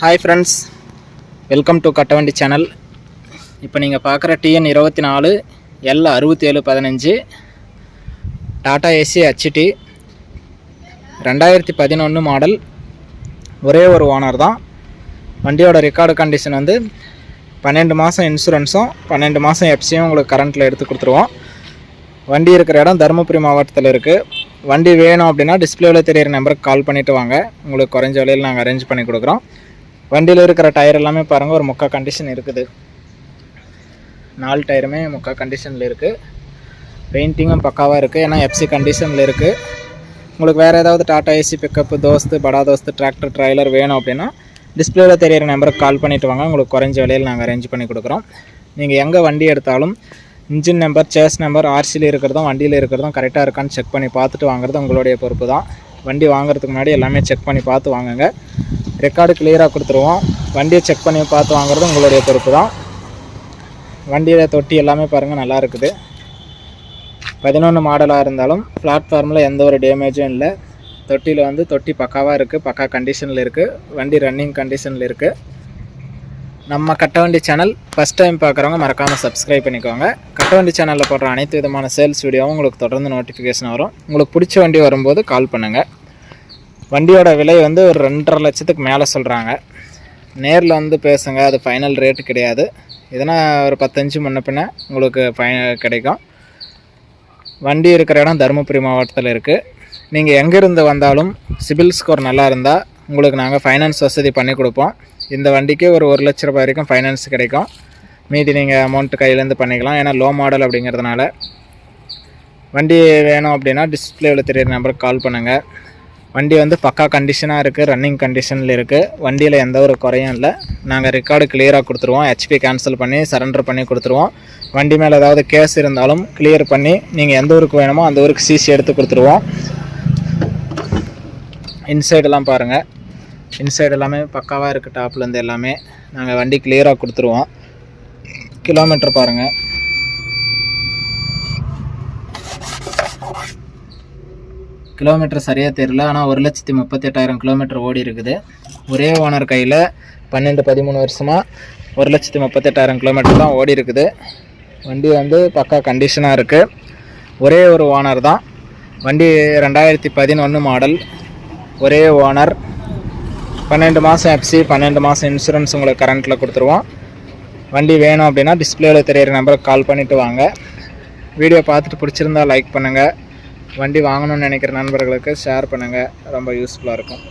Hi friends welcome to Kattavandi channel இப்போ நீங்கள் பார்க்குற டிஎன் இருபத்தி நாலு எல் அறுபத்தி ஏழு பதினஞ்சு டாடா ஏசி ஹச்டி ரெண்டாயிரத்தி பதினொன்று மாடல் ஒரே ஒரு ஓனர் தான். வண்டியோட ரெக்கார்டு கண்டிஷன் வந்து பன்னெண்டு மாதம் இன்சூரன்ஸும் பன்னெண்டு மாதம் எஃப்சியும் உங்களுக்கு கரண்ட்டில் எடுத்து கொடுத்துருவோம். வண்டி இருக்கிற இடம் தருமபுரி மாவட்டத்தில் இருக்குது வண்டி வேணும் அப்படின்னா டிஸ்பிளேவில் தெரியிற நம்பருக்கு கால் பண்ணிவிட்டு வாங்க. உங்களுக்கு குறைஞ்ச விலையில் நாங்கள் அரேஞ்ச் பண்ணி கொடுக்குறோம். வண்டியில் இருக்கிற டயர் எல்லாமே பாருங்கள் ஒரு முக்கா கண்டிஷன் இருக்குது. நாலு டயருமே முக்கா கண்டிஷனில் இருக்குது பெயிண்டிங்கும் பக்காவாக இருக்குது ஏன்னா எஃப்சி கண்டிஷனில் இருக்குது உங்களுக்கு வேறு ஏதாவது டாட்டா ஏசி பிக்கப்பு தோஸ்து படா தோஸ்து டிராக்டர் ட்ரைலர் வேணும் அப்படின்னா டிஸ்பிளேவில் தெரியிற நம்பருக்கு கால் பண்ணிவிட்டு வாங்க. உங்களுக்கு குறைஞ்ச விலையில் நாங்கள் அரேஞ்ச் பண்ணி கொடுக்குறோம். நீங்கள் எங்கே வண்டி எடுத்தாலும் இன்ஜின் நம்பர் சேஸ் நம்பர் ஆர்சியில் இருக்கிறதும் வண்டியில் இருக்கிறதும் கரெக்டாக இருக்கான்னு செக் பண்ணி பார்த்துட்டு வாங்குறது உங்களுடைய பொறுப்பு தான் வண்டி வாங்குறதுக்கு முன்னாடி எல்லாமே செக் பண்ணி பார்த்து வாங்குங்க. ரெக்கார்டு கிளியராக கொடுத்துருவோம். வண்டியை செக் பண்ணி பார்த்து வாங்குறது உங்களுடைய பொறுப்பு தான். வண்டியில் தொட்டி எல்லாமே பாருங்கள் நல்லா இருக்குது. பதினொன்று மாடலாக இருந்தாலும் பிளாட்ஃபார்மில் எந்த ஒரு டேமேஜும் இல்லை. தொட்டியில் வந்து தொட்டி பக்காவாக இருக்குது பக்கா கண்டிஷனில் இருக்குது வண்டி ரன்னிங் கண்டிஷனில் இருக்குது நம்ம கட்ட வண்டி சேனல் ஃபஸ்ட் டைம் பார்க்குறவங்க மறக்காமல் சப்ஸ்கிரைப் பண்ணிக்கோங்க. கட்டவண்டி சேனலில் போடுற அனைத்து விதமான சேல்ஸ் வீடியோவும் உங்களுக்கு தொடர்ந்து நோட்டிஃபிகேஷன் வரும். உங்களுக்கு பிடிச்ச வண்டி வரும்போது கால் பண்ணுங்கள் வண்டியோட விலை வந்து ஒரு ரெண்டரை லட்சத்துக்கு மேலே சொல்கிறாங்க நேரில் வந்து பேசுங்க அது ஃபைனல் ரேட்டு கிடையாது. இதனால் ஒரு பத்தஞ்சு முன்ன பின்ன உங்களுக்கு ஃபை கிடைக்கும். வண்டி இருக்கிற இடம் தருமபுரி மாவட்டத்தில் இருக்குது நீங்கள் எங்கேருந்து வந்தாலும் சிபில் ஸ்கோர் நல்லா இருந்தால் உங்களுக்கு நாங்கள் ஃபைனான்ஸ் வசதி பண்ணி கொடுப்போம். இந்த வண்டிக்கு ஒரு ஒரு லட்ச ரூபாய் வரைக்கும் ஃபைனான்ஸ் கிடைக்கும். மீதி நீங்கள் அமௌண்ட்டு கையிலேருந்து பண்ணிக்கலாம். ஏன்னா லோ மாடல் அப்படிங்கிறதுனால. வண்டி வேணும் அப்படின்னா டிஸ்பிளேவில் தெரியிற நம்பருக்கு கால் பண்ணுங்கள் வண்டி வந்து பக்கா கண்டிஷனாக இருக்குது ரன்னிங் கண்டிஷனில் இருக்குது வண்டியில் எந்த ஒரு குறையும் இல்லை. நாங்கள் ரெக்கார்டு கிளியராக கொடுத்துருவோம். ஹெச்பி கேன்சல் பண்ணி சரண்டர் பண்ணி கொடுத்துருவோம். வண்டி மேலே ஏதாவது கேஸ் இருந்தாலும் கிளியர் பண்ணி நீங்கள் எந்த ஊருக்கு வேணுமோ அந்த ஊருக்கு சிசி எடுத்து கொடுத்துருவோம். இன்சைடெல்லாம் பாருங்கள் இன்சைடு எல்லாமே பக்காவாக இருக்குது டாப்லேருந்து எல்லாமே. நாங்கள் வண்டி கிளியராக கொடுத்துருவோம். கிலோமீட்டர் பாருங்கள் கிலோமீட்டர் சரியாக தெரியல ஆனால் ஒரு லட்சத்தி முப்பத்தெட்டாயிரம் கிலோமீட்டர் ஓடி இருக்குது. ஒரே ஓனர் கையில் பன்னெண்டு பதிமூணு வருஷமாக ஒரு லட்சத்தி முப்பத்தெட்டாயிரம் கிலோமீட்டர் தான் ஓடி இருக்குது. வண்டி வந்து பக்கா கண்டிஷனாக இருக்குது ஒரே ஒரு ஓனர் தான். வண்டி ரெண்டாயிரத்தி பதினொன்று மாடல் ஒரே ஓனர். பன்னெண்டு மாதம் எஃப்சி பன்னெண்டு மாதம் இன்சூரன்ஸ் உங்களுக்கு கரண்ட்டில் கொடுத்துருவோம். வண்டி வேணும் அப்படின்னா டிஸ்பிளேவில் தெரியிற நம்பருக்கு கால் பண்ணிவிட்டு வாங்க. வீடியோ பார்த்துட்டு பிடிச்சிருந்தா லைக் பண்ணுங்கள் வண்டி வாங்கணும்னு நினைக்கிற நண்பர்களுக்கு ஷேர் பண்ணுங்கள் ரொம்ப யூஸ்ஃபுல்லாக இருக்கும்.